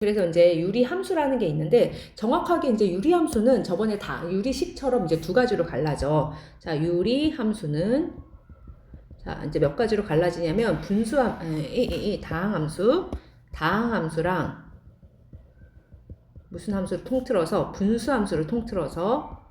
그래서 이제 유리 함수라는 게 있는데 정확하게 이제 유리 함수는 저번에 다 유리식처럼 이제 두 가지로 갈라져. 자, 유리 함수는 자, 이제 몇 가지로 갈라지냐면 분수함 에, 이, 이, 이 다항 함수, 다항 함수랑 무슨 함수를 통틀어서 분수 함수를 통틀어서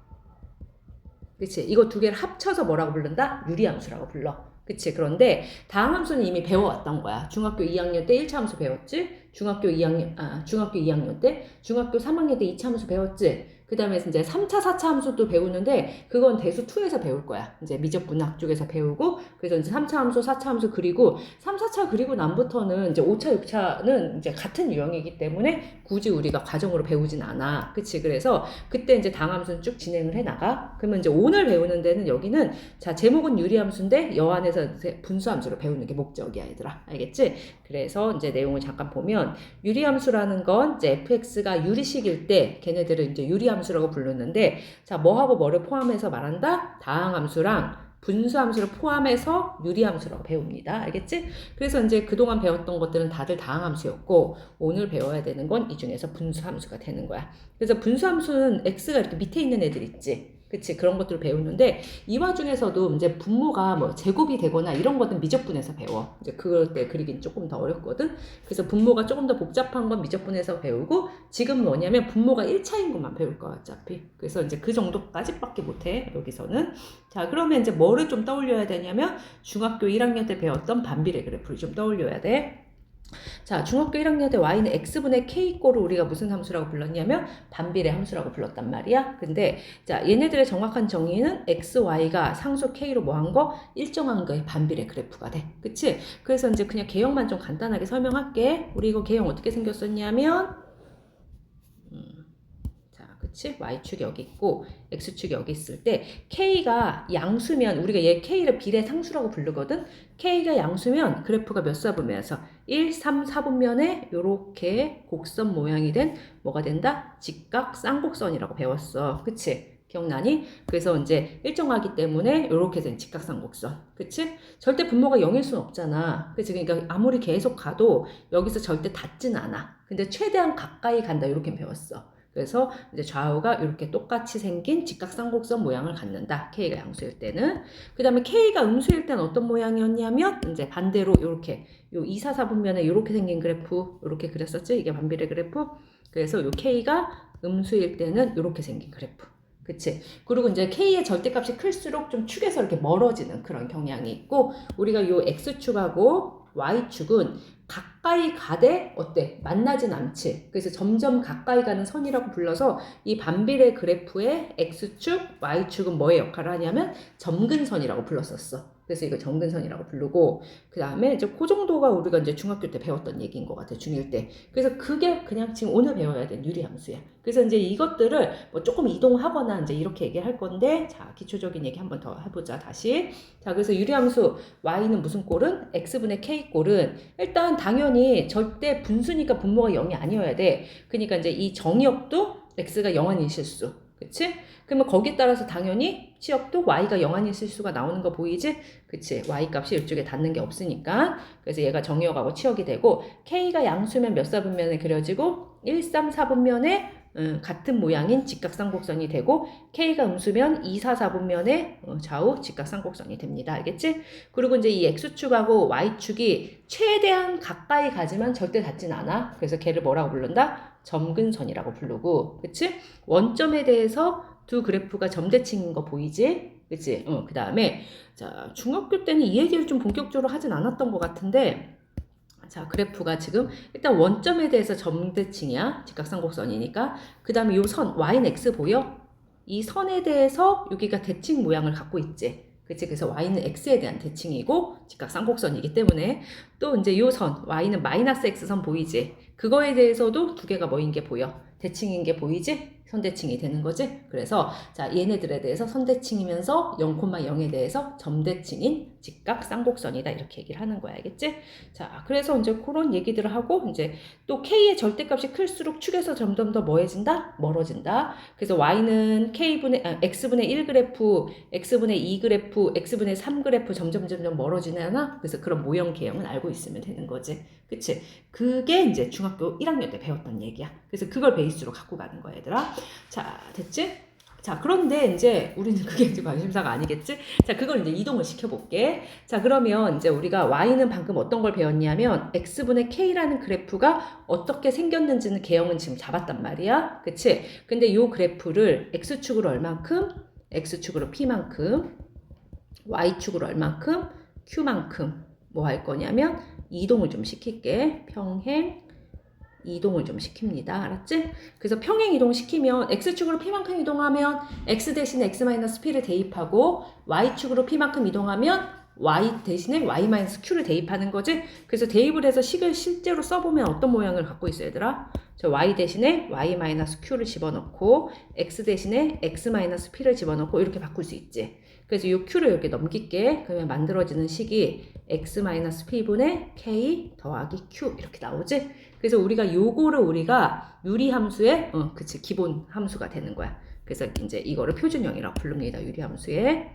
그치 이거 두 개를 합쳐서 뭐라고 부른다? 유리 함수라고 불러. 그치 그런데 다항 함수는 이미 배워왔던 거야. 중학교 2학년 때 1차 함수 배웠지? 중학교 2학년 아 중학교 2학년 때 중학교 3학년 때 2차 함수 배웠지? 그 다음에 이제 3차, 4차 함수도 배우는데 그건 대수 2에서 배울 거야. 이제 미적분학 쪽에서 배우고 그래서 이제 3차 함수, 4차 함수 그리고 3, 4차 그리고 난부터는 이제 5차, 6차는 이제 같은 유형이기 때문에 굳이 우리가 과정으로 배우진 않아. 그치? 그래서 그때 이제 당함수는 쭉 진행을 해 나가. 그러면 이제 오늘 배우는 데는 여기는 자, 제목은 유리함수인데 여안에서 이제 분수함수를 배우는 게 목적이야, 얘들아. 알겠지? 그래서 이제 내용을 잠깐 보면 유리함수라는 건 이제 fx가 유리식일 때 걔네들은 이제 유리함수라고 부르는데 자, 뭐하고 뭐를 포함해서 말한다? 다항함수랑 분수함수를 포함해서 유리함수라고 배웁니다. 알겠지? 그래서 이제 그동안 배웠던 것들은 다들 다항함수였고 오늘 배워야 되는 건 이 중에서 분수함수가 되는 거야. 그래서 분수함수는 x가 이렇게 밑에 있는 애들 있지. 그치? 그런 것들을 배우는데 이 와중에서도 이제 분모가 뭐 제곱이 되거나 이런 것은 미적분에서 배워. 이제 그럴 때 그리긴 조금 더 어렵거든. 그래서 분모가 조금 더 복잡한 건 미적분에서 배우고 지금 뭐냐면 분모가 1차인 것만 배울 거야 어차피. 그래서 이제 그 정도까지밖에 못해 여기서는. 자 그러면 이제 뭐를 좀 떠올려야 되냐면 중학교 1학년 때 배웠던 반비례 그래프를 좀 떠올려야 돼 자, 중학교 1학년 때 y는 x분의 k꼴을 우리가 무슨 함수라고 불렀냐면 반비례 함수라고 불렀단 말이야. 근데 자, 얘네들의 정확한 정의는 x, y가 상수 k로 뭐한 거? 일정한 거의 반비례 그래프가 돼. 그치? 그래서 이제 그냥 개형만 좀 간단하게 설명할게. 우리 이거 개형 어떻게 생겼었냐면 음, 자, 그치? y축 여기 있고 x축 여기 있을 때 k가 양수면 우리가 얘 k를 비례 상수라고 부르거든. k가 양수면 그래프가 몇 사분면에서 1, 3, 4분면에 요렇게 곡선 모양이 된 뭐가 된다? 직각 쌍곡선이라고 배웠어. 그치? 기억나니? 그래서 이제 일정하기 때문에 이렇게 된 직각삼곡선. 그치? 절대 분모가 0일 수는 없잖아. 그치? 그러니까 아무리 계속 가도 여기서 절대 닿진 않아. 근데 최대한 가까이 간다. 이렇게 배웠어. 그래서 이제 좌우가 이렇게 똑같이 생긴 직각삼곡선 모양을 갖는다. K가 양수일 때는. 그 다음에 K가 음수일 때는 어떤 모양이었냐면 이제 반대로 이렇게 요 2, 4, 4분면에 이렇게 생긴 그래프 이렇게 그렸었지? 이게 반비례 그래프. 그래서 요 K가 음수일 때는 이렇게 생긴 그래프. 그치. 그리고 이제 K의 절대값이 클수록 좀 축에서 이렇게 멀어지는 그런 경향이 있고, 우리가 요 X축하고 Y축은 가까이 가되 어때? 만나진 않지. 그래서 점점 가까이 가는 선이라고 불러서 이 반비례 그래프의 X축, Y축은 뭐의 역할을 하냐면 점근선이라고 불렀었어. 그래서 이거 점근선이라고 부르고 그 다음에 이제 그 정도가 우리가 이제 중학교 때 배웠던 얘기인 것 같아 중1 때. 그래서 그게 그냥 지금 오늘 배워야 될 유리함수야. 그래서 이제 이것들을 뭐 조금 이동하거나 이제 이렇게 얘기할 건데 자 기초적인 얘기 한번 더 해보자 다시. 자 그래서 유리함수 y는 무슨 꼴은? x분의 k 꼴은 일단 당연히 절대 분수니까 분모가 0이 아니어야 돼. 그러니까 이제 이 정역도 x가 0 아닌 실수 그치? 그러면 거기에 따라서 당연히 치역도 y가 0 아닌 실수가 나오는 거 보이지? 그치? y 값이 이쪽에 닿는 게 없으니까 그래서 얘가 정역하고 치역이 되고 k가 양수면 몇 사분면에 그려지고 1, 3, 4분면에 음, 같은 모양인 직각삼곡선이 되고 K가 음수면 2, 4, 4분면에 어, 좌우 직각삼곡선이 됩니다. 알겠지? 그리고 이제 이 X축하고 Y축이 최대한 가까이 가지만 절대 닿진 않아. 그래서 걔를 뭐라고 부른다? 점근선이라고 부르고, 그치? 원점에 대해서 두 그래프가 점대칭인 거 보이지? 그치? 어, 그 다음에, 자, 중학교 때는 이 얘기를 좀 본격적으로 하진 않았던 것 같은데, 자, 그래프가 지금 일단 원점에 대해서 점대칭이야. 직각삼곡선이니까. 그 다음에 요 선, y는 x 보여? 이 선에 대해서 여기가 대칭 모양을 갖고 있지. 그치? 그래서 y는 x에 대한 대칭이고 직각삼곡선이기 때문에 또 이제 요 선, y는 마이너스 x선 보이지? 그거에 대해서도 두 개가 뭐인 게 보여? 대칭인 게 보이지? 선대칭이 되는 거지? 그래서 자 얘네들에 대해서 선대칭이면서 0,0에 대해서 점대칭인 직각 쌍곡선이다 이렇게 얘기를 하는 거야 알겠지? 자 그래서 이제 그런 얘기들을 하고 이제 또 k의 절대값이 클수록 축에서 점점 더 뭐해진다? 멀어진다. 그래서 y는 k분의 아, x분의 1 그래프, x분의 2 그래프, x분의 3 그래프 점점 점점 멀어지잖아. 그래서 그런 모형 개형은 알고 있으면 되는 거지. 그치? 그게 이제 중학교 1학년 때 배웠던 얘기야. 그래서 그걸 베이스로 갖고 가는 거야, 얘들아. 자, 됐지? 자, 그런데 이제 우리는 그게 이제 관심사가 아니겠지? 자, 그걸 이제 이동을 시켜볼게. 자, 그러면 이제 우리가 y는 방금 어떤 걸 배웠냐면 x분의 k라는 그래프가 어떻게 생겼는지는 개형은 지금 잡았단 말이야. 그치? 근데 요 그래프를 x축으로 얼만큼? x축으로 p만큼, y축으로 얼만큼? q만큼 뭐 할 거냐면 이동을 좀 시킬게. 평행 이동을 좀 시킵니다. 알았지? 그래서 평행 이동 시키면 x축으로 p만큼 이동하면 x 대신에 x-p를 대입하고 y축으로 p만큼 이동하면 y 대신에 y-q를 대입하는 거지. 그래서 대입을 해서 식을 실제로 써보면 어떤 모양을 갖고 있어 얘들아? 저 y 대신에 y-q를 집어넣고 x 대신에 x-p를 집어넣고 이렇게 바꿀 수 있지. 그래서 이 q를 이렇게 넘길게. 그러면 만들어지는 식이 x-p분의 k 더하기 q 이렇게 나오지. 그래서 우리가 요거를 우리가 유리함수의 어 그치 기본 함수가 되는 거야. 그래서 이제 이거를 표준형이라고 부릅니다. 유리함수의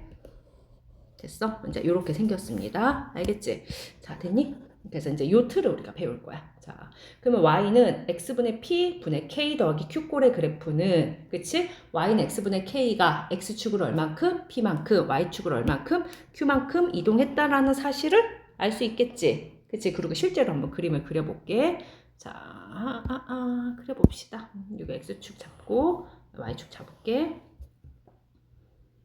됐어? 이제 이렇게 생겼습니다. 알겠지? 자 됐니? 그래서 이제 요 틀을 우리가 배울 거야. 자, 그러면 y는 x분의 p 분의 k 더하기 q꼴의 그래프는 그치? y는 x분의 k가 x축으로 얼만큼, p만큼, y축으로 얼만큼, q만큼 이동했다라는 사실을 알 수 있겠지? 그치? 그리고 실제로 한번 그림을 그려볼게. 자, 아, 아, 아, 그려봅시다. 이거 x축 잡고 y축 잡을게.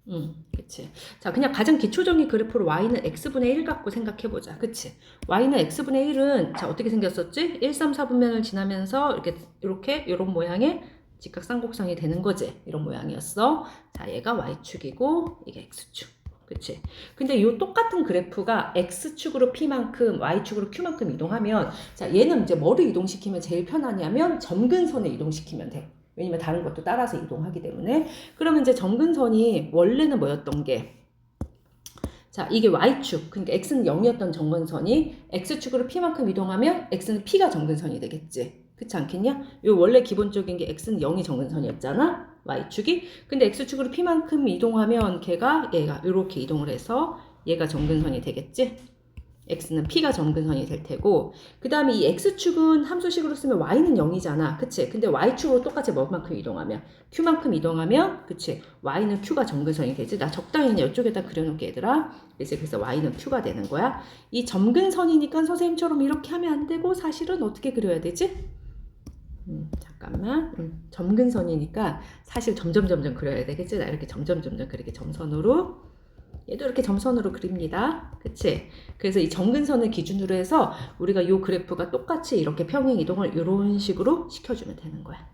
음, 그치. 자, 그냥 가장 기초적인 그래프로 y는 x분의 1 갖고 생각해보자. 그치? y는 x분의 1은, 자, 어떻게 생겼었지? 1, 3, 4분면을 지나면서 이렇게, 이렇게, 이런 모양의 직각삼각형이 되는 거지. 이런 모양이었어. 자, 얘가 y축이고, 이게 x축. 그치? 근데 이 똑같은 그래프가 x축으로 p만큼, y축으로 q만큼 이동하면, 자, 얘는 이제 뭐를 이동시키면 제일 편하냐면, 점근선에 이동시키면 돼. 왜냐면 다른 것도 따라서 이동하기 때문에 그러면 이제 점근선이 원래는 뭐였던 게 자, 이게 y축. 그러니까 x는 0이었던 점근선이 x축으로 p만큼 이동하면 x는 p가 점근선이 되겠지. 그렇지 않겠냐? 요 원래 기본적인 게 x는 0이 점근선이었잖아. Y축이. 근데 x축으로 p만큼 이동하면 걔가 얘가 이렇게 이동을 해서 얘가 점근선이 되겠지. x는 p가 점근선이 될 테고 그 다음에 이 x축은 함수식으로 쓰면 y는 0이잖아. 그치? 근데 y축으로 똑같이 뭐만큼 이동하면? Q만큼 이동하면 그치? Y는 q가 점근선이 되지? 나 적당히 그냥 이쪽에다 그려놓게 얘들아. 그래서 그래서 y는 q가 되는 거야. 이 점근선이니까 선생님처럼 이렇게 하면 안 되고 사실은 어떻게 그려야 되지? 음, 잠깐만 음, 점근선이니까 사실 점점 점점 그려야 되겠지 나 이렇게 점점 점점 그렇게 점선으로 얘도 이렇게 점선으로 그립니다. 그치? 그래서 이 점근선을 기준으로 해서 우리가 이 그래프가 똑같이 이렇게 평행 이동을 이런 식으로 시켜주면 되는 거야.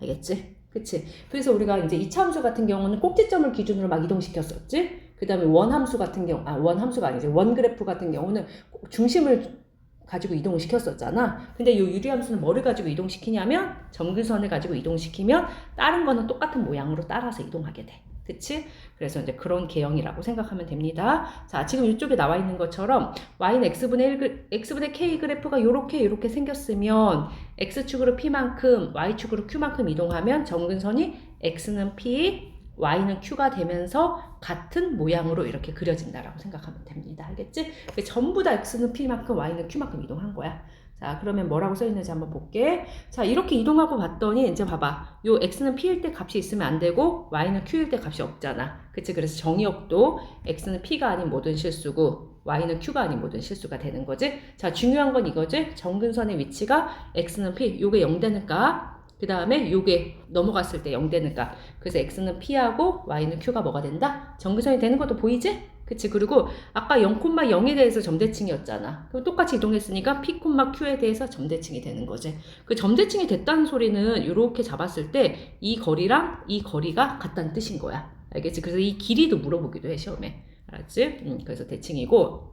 알겠지? 그치? 그래서 우리가 이제 이차함수 같은 경우는 꼭지점을 기준으로 막 이동시켰었지? 그 다음에 원함수 같은 경우, 아, 원함수가 아니지. 원그래프 같은 경우는 중심을 가지고 이동을 시켰었잖아. 근데 이 유리함수는 뭐를 가지고 이동시키냐면 점근선을 가지고 이동시키면 다른 거는 똑같은 모양으로 따라서 이동하게 돼. 그치? 그래서 이제 그런 개형이라고 생각하면 됩니다. 자, 지금 이쪽에 나와 있는 것처럼 y는 x분의 1, x분의 k 그래프가 요렇게 요렇게 생겼으면 x축으로 p만큼, y축으로 q만큼 이동하면 점근선이 x는 p, y는 q가 되면서 같은 모양으로 이렇게 그려진다라고 생각하면 됩니다. 알겠지? 전부 다 x는 p만큼, y는 q만큼 이동한 거야. 자, 그러면 뭐라고 써 있는지 한번 볼게. 자, 이렇게 이동하고 봤더니 이제 봐봐. 요 x는 p일 때 값이 있으면 안 되고 y는 q일 때 값이 없잖아. 그치? 그래서 정의역도 x는 p가 아닌 모든 실수고 y는 q가 아닌 모든 실수가 되는 거지. 자, 중요한 건 이거지. 정근선의 위치가 x는 p, 요게 0 되는 값. 그 다음에 요게 넘어갔을 때 0 되는 값. 그래서 x는 p하고 y는 q가 뭐가 된다? 정근선이 되는 것도 보이지? 그치? 그리고 아까 0,0에 대해서 점대칭이었잖아. 그럼 똑같이 이동했으니까 p, q에 대해서 점대칭이 되는 거지. 그 점대칭이 됐다는 소리는 이렇게 잡았을 때 이 거리랑 이 거리가 같다는 뜻인 거야. 알겠지? 그래서 이 길이도 물어보기도 해 시험에. 알았지? 음, 그래서 대칭이고.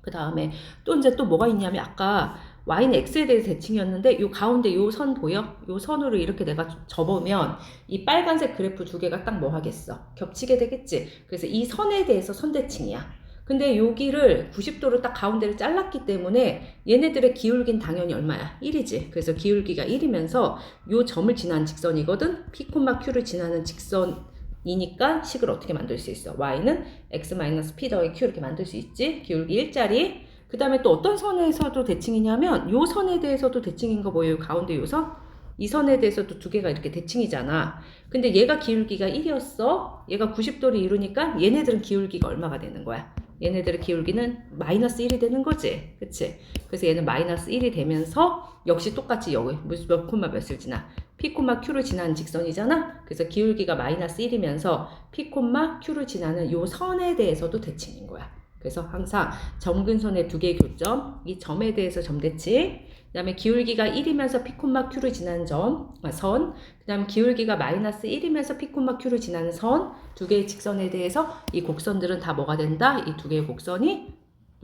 그 다음에 또 이제 또 뭐가 있냐면 아까 y는 x에 대해서 대칭이었는데 요 가운데 요선 보여? 요 선으로 이렇게 내가 접으면 이 빨간색 그래프 두 개가 딱 뭐 하겠어? 겹치게 되겠지? 그래서 이 선에 대해서 선대칭이야. 근데 여기를 90도로 딱 가운데를 잘랐기 때문에 얘네들의 기울기는 당연히 얼마야? 1이지. 그래서 기울기가 1이면서 요 점을 지난 직선이거든? P, Q를 지나는 직선 이니까 식을 어떻게 만들 수 있어? y는 x-p 더하기 q 이렇게 만들 수 있지? 기울기 1짜리 그 다음에 또 어떤 선에서도 대칭이냐면 요 선에 대해서도 대칭인 거 보여요. 가운데 요 선? 이 선에 대해서도 두 개가 이렇게 대칭이잖아. 근데 얘가 기울기가 1이었어. 얘가 90도를 이루니까 얘네들은 기울기가 얼마가 되는 거야? 얘네들의 기울기는 마이너스 1이 되는 거지. 그치? 그래서 얘는 마이너스 1이 되면서 역시 똑같이 여기 몇 콤마 몇을 지나 P 콤마 Q를 지나는 직선이잖아. 그래서 기울기가 마이너스 1이면서 P 콤마 Q를 지나는 요 선에 대해서도 대칭인 거야. 그래서 항상 점근선의 두 개의 교점, 이 점에 대해서 점대칭, 그 다음에 기울기가 1이면서 P 콤마 Q를 지나는 점, 아, 선, 그 다음에 기울기가 마이너스 1이면서 P 콤마 Q를 지나는 선, 두 개의 직선에 대해서 이 곡선들은 다 뭐가 된다? 이 두 개의 곡선이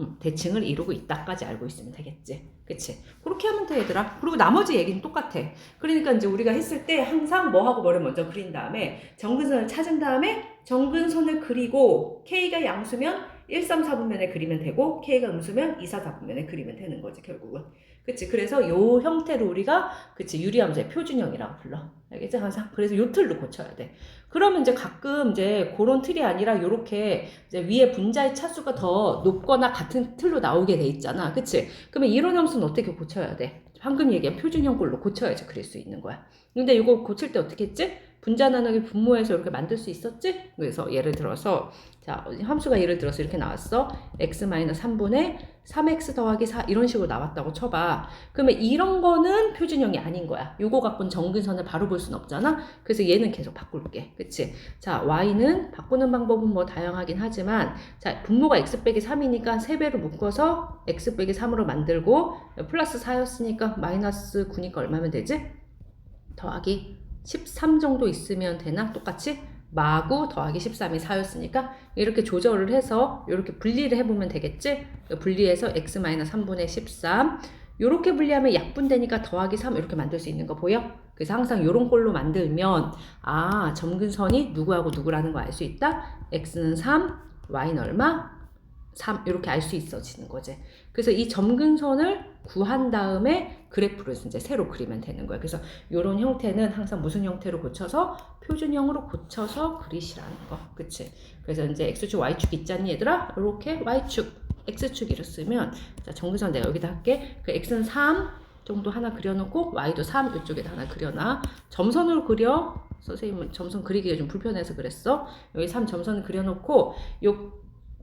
음, 대칭을 이루고 있다까지 알고 있으면 되겠지. 그치? 그렇게 하면 돼, 얘들아. 그리고 나머지 얘기는 똑같아. 그러니까 이제 우리가 했을 때 항상 뭐하고 뭐를 먼저 그린 다음에 정근선을 찾은 다음에 정근선을 그리고 K가 양수면 1, 3, 4분면에 그리면 되고 K가 음수면 2, 4, 4분면에 그리면 되는 거지, 결국은. 그치? 그래서 요 형태로 우리가 그치? 유리함수의 표준형이라고 불러. 알겠지? 항상. 그래서 요 틀로 고쳐야 돼. 그러면 이제 가끔 이제 그런 틀이 아니라 요렇게 이제 위에 분자의 차수가 더 높거나 같은 틀로 나오게 돼 있잖아. 그치? 그러면 이런 함수는 어떻게 고쳐야 돼? 방금 얘기한 표준형 꼴로 고쳐야지 그릴 수 있는 거야. 근데 이거 고칠 때 어떻게 했지? 분자 나누기 분모해서 이렇게 만들 수 있었지? 그래서 예를 들어서 자 함수가 예를 들어서 이렇게 나왔어. x-3분의 3x 더하기 4 이런 식으로 나왔다고 쳐봐. 그러면 이런 거는 표준형이 아닌 거야. 요거 갖고는 정근선을 바로 볼 수는 없잖아. 그래서 얘는 계속 바꿀게. 그치? 자, y는 바꾸는 방법은 뭐 다양하긴 하지만 자, 분모가 x 빼기 3이니까 3배로 묶어서 x 빼기 3으로 만들고 플러스 4였으니까 마이너스 9니까 얼마면 되지? 더하기 13 정도 있으면 되나? 똑같이? 마구 더하기 13이 4였으니까 이렇게 조절을 해서 이렇게 분리를 해보면 되겠지? 분리해서 x-3분의 13 이렇게 분리하면 약분되니까 더하기 3 이렇게 만들 수 있는 거 보여? 그래서 항상 이런 꼴로 만들면 아 점근선이 누구하고 누구라는 거 알 수 있다? x는 3, y는 얼마? 3 이렇게 알 수 있어지는 거지. 그래서 이 점근선을 구한 다음에 그래프를 이제 새로 그리면 되는 거야. 그래서 이런 형태는 항상 무슨 형태로 고쳐서 표준형으로 고쳐서 그리시라는 거. 그치? 그래서 이제 x축, y축 있잖니 얘들아? 이렇게 y축, x축 이렇게 쓰면 자, 점근선 내가 여기다 할게. 그 x는 3 정도 하나 그려놓고 y도 3 이쪽에다 하나 그려놔. 점선으로 그려. 선생님은 점선 그리기가 좀 불편해서 그랬어. 여기 3 점선을 그려놓고 요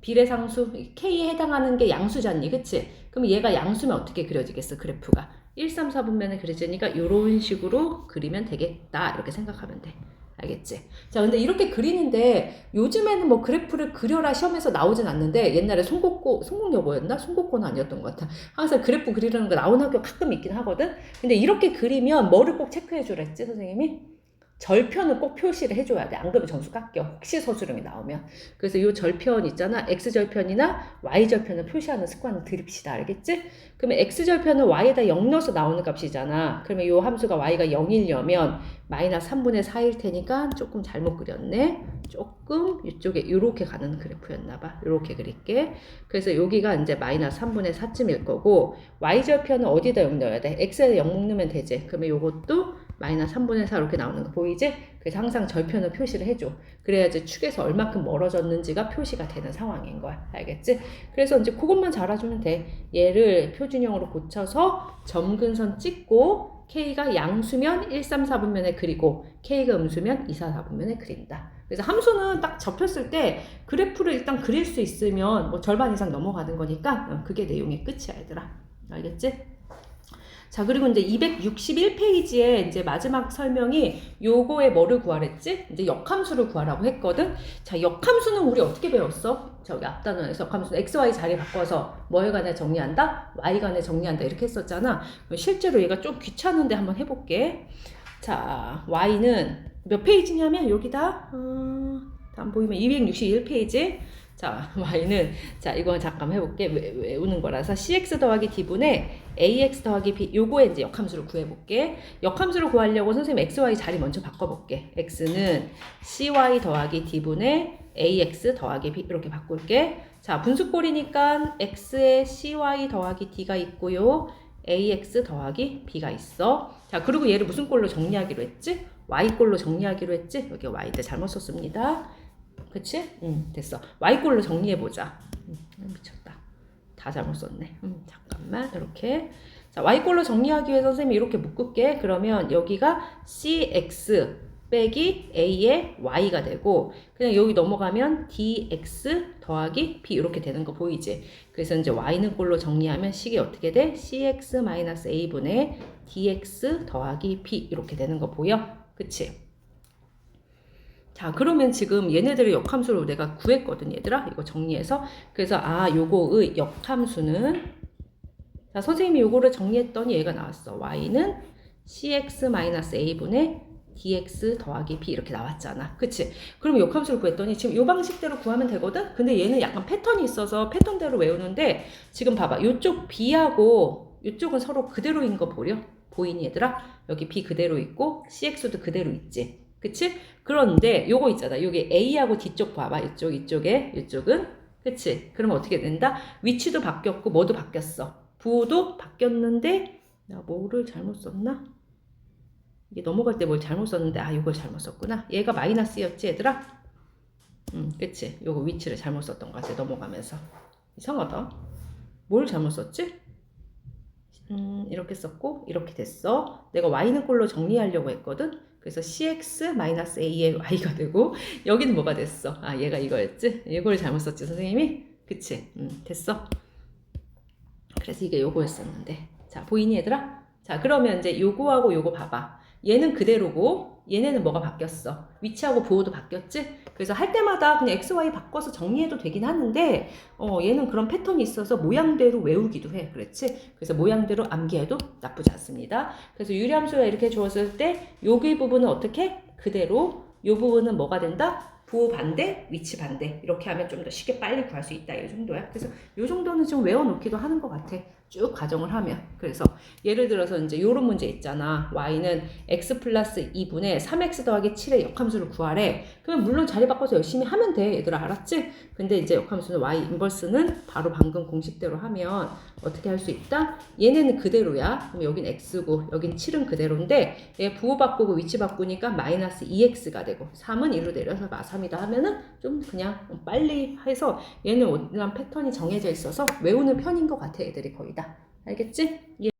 비례상수 K에 해당하는 게 양수잖니 그치? 그럼 얘가 양수면 어떻게 그려지겠어 그래프가 1, 3, 4분면에 그려지니까 이런 식으로 그리면 되겠다 이렇게 생각하면 돼 알겠지? 자 근데 이렇게 그리는데 요즘에는 뭐 그래프를 그려라 시험에서 나오진 않는데 옛날에 송곡고 송곡여고였나? 송곡고는 아니었던 것 같아 항상 그래프 그리려는 거 나오는 학교 가끔 있긴 하거든 근데 이렇게 그리면 뭐를 꼭 체크해 주랬지 선생님이? 절편을 꼭 표시를 해줘야 돼. 안 그러면 점수 깎여. 혹시 서술형이 나오면. 그래서 이 절편 있잖아. x절편이나 y절편을 표시하는 습관을 들입시다. 알겠지? 그러면 x절편은 y에다 0 넣어서 나오는 값이잖아. 그러면 이 함수가 y가 0이려면 마이너스 3분의 4일 테니까 조금 잘못 그렸네. 조금 이쪽에 이렇게 가는 그래프였나 봐. 이렇게 그릴게. 그래서 여기가 이제 마이너스 3분의 4쯤일 거고 y절편은 어디다 0 넣어야 돼? x에다 0 넣으면 되지. 그러면 이것도 마이너스 3분의 4 이렇게 나오는 거 보이지? 그래서 항상 절편을 표시를 해줘. 그래야지 축에서 얼마큼 멀어졌는지가 표시가 되는 상황인 거야. 알겠지? 그래서 이제 그것만 잘 알아주면 돼. 얘를 표준형으로 고쳐서 점근선 찍고 K가 양수면 1, 3, 4분면에 그리고 K가 음수면 2, 4, 4분면에 그린다. 그래서 함수는 딱 접혔을 때 그래프를 일단 그릴 수 있으면 뭐 절반 이상 넘어가는 거니까 어, 그게 내용의 끝이야, 얘들아. 알겠지? 자, 그리고 이제 261페이지에 이제 마지막 설명이 요거에 뭐를 구하랬지? 이제 역함수를 구하라고 했거든? 자, 역함수는 우리 어떻게 배웠어? 저기 앞단원에서 역함수는 x, y 자리 바꿔서 뭐에 관해 정리한다? y 관해 정리한다. 이렇게 했었잖아. 실제로 얘가 좀 귀찮은데 한번 해볼게. 자, y는 몇 페이지냐면 여기다, 어, 안 보이면 261페이지. 자, y는, 자, 이거 잠깐 해볼게. 외, 외우는 거라서 cx 더하기 d분의 ax 더하기 b, 요거에 이제 역함수를 구해볼게. 역함수를 구하려고 선생님 x, y 자리 먼저 바꿔볼게. x는 cy 더하기 d분의 ax 더하기 b, 이렇게 바꿀게. 자, 분수꼴이니까 x에 cy 더하기 d가 있고요. ax 더하기 b가 있어. 자, 그리고 얘를 무슨 꼴로 정리하기로 했지? y꼴로 정리하기로 했지? 여기 y 때 잘못 썼습니다. 그치? 응, 됐어. y꼴로 정리해보자. 응, 미쳤다. 다 잘못 썼네. 음, 잠깐만 이렇게 자 y꼴로 정리하기 위해서 선생님이 이렇게 묶을게. 그러면 여기가 cx 빼기 a의 y가 되고 그냥 여기 넘어가면 dx 더하기 b 이렇게 되는 거 보이지? 그래서 이제 y는 꼴로 정리하면 식이 어떻게 돼? cx 마이너스 a분의 dx 더하기 b 이렇게 되는 거 보여? 그치? 자 그러면 지금 얘네들의 역함수로 내가 구했거든 얘들아. 이거 정리해서. 그래서 아 요거의 역함수는 자 선생님이 요거를 정리했더니 얘가 나왔어. y는 cx-a분의 dx 더하기 b 이렇게 나왔잖아. 그치? 그럼 역함수를 구했더니 지금 요 방식대로 구하면 되거든? 근데 얘는 약간 패턴이 있어서 패턴대로 외우는데 지금 봐봐. 요쪽 b하고 요쪽은 서로 그대로인 거 보려? 보이니 얘들아? 여기 b 그대로 있고 cx도 그대로 있지 그치? 그런데 요거 있잖아. 여기 A하고 D쪽 봐봐. 이쪽, 이쪽에, 이쪽은. 그치? 그러면 어떻게 된다? 위치도 바뀌었고, 뭐도 바뀌었어. 부호도 바뀌었는데, 나 뭐를 잘못 썼나? 이게 넘어갈 때 뭘 잘못 썼는데, 아, 요걸 잘못 썼구나. 얘가 마이너스였지, 얘들아? 음, 그치? 요거 위치를 잘못 썼던 거 같아, 넘어가면서. 이상하다. 뭘 잘못 썼지? 음, 이렇게 썼고, 이렇게 됐어. 내가 y는 꼴로 정리하려고 했거든? 그래서 cx-a의 y가 되고 여기는 뭐가 됐어? 아 얘가 이거였지? 이걸 잘못 썼지 선생님이? 그치? 음, 됐어. 그래서 이게 요거였었는데 자 보이니 얘들아? 자 그러면 이제 요거하고 요거 봐봐. 얘는 그대로고 얘네는 뭐가 바뀌었어? 위치하고 부호도 바뀌었지? 그래서 할 때마다 그냥 x, y 바꿔서 정리해도 되긴 하는데 어, 얘는 그런 패턴이 있어서 모양대로 외우기도 해. 그렇지? 그래서 모양대로 암기해도 나쁘지 않습니다. 그래서 유리함수가 이렇게 주었을 때 여기 부분은 어떻게? 그대로 이 부분은 뭐가 된다? 부호 반대, 위치 반대 이렇게 하면 좀 더 쉽게 빨리 구할 수 있다 이 정도야. 그래서 이 정도는 좀 외워놓기도 하는 것 같아. 쭉 가정을 하면 그래서 예를 들어서 이제 이런 문제 있잖아. y는 x 플러스 2분의 3x 더하기 7의 역함수를 구하래. 그러면 물론 자리 바꿔서 열심히 하면 돼. 얘들아 알았지? 근데 이제 역함수는 y 인버스는 바로 방금 공식대로 하면 어떻게 할 수 있다? 얘네는 그대로야. 그럼 여긴 x고 여긴 7은 그대로인데 얘 부호 바꾸고 위치 바꾸니까 마이너스 2x가 되고 3은 1로 내려서 마3이다 하면은 좀 그냥 빨리 해서 얘는 패턴이 정해져 있어서 외우는 편인 것 같아 애들이 거의 다. 알겠지?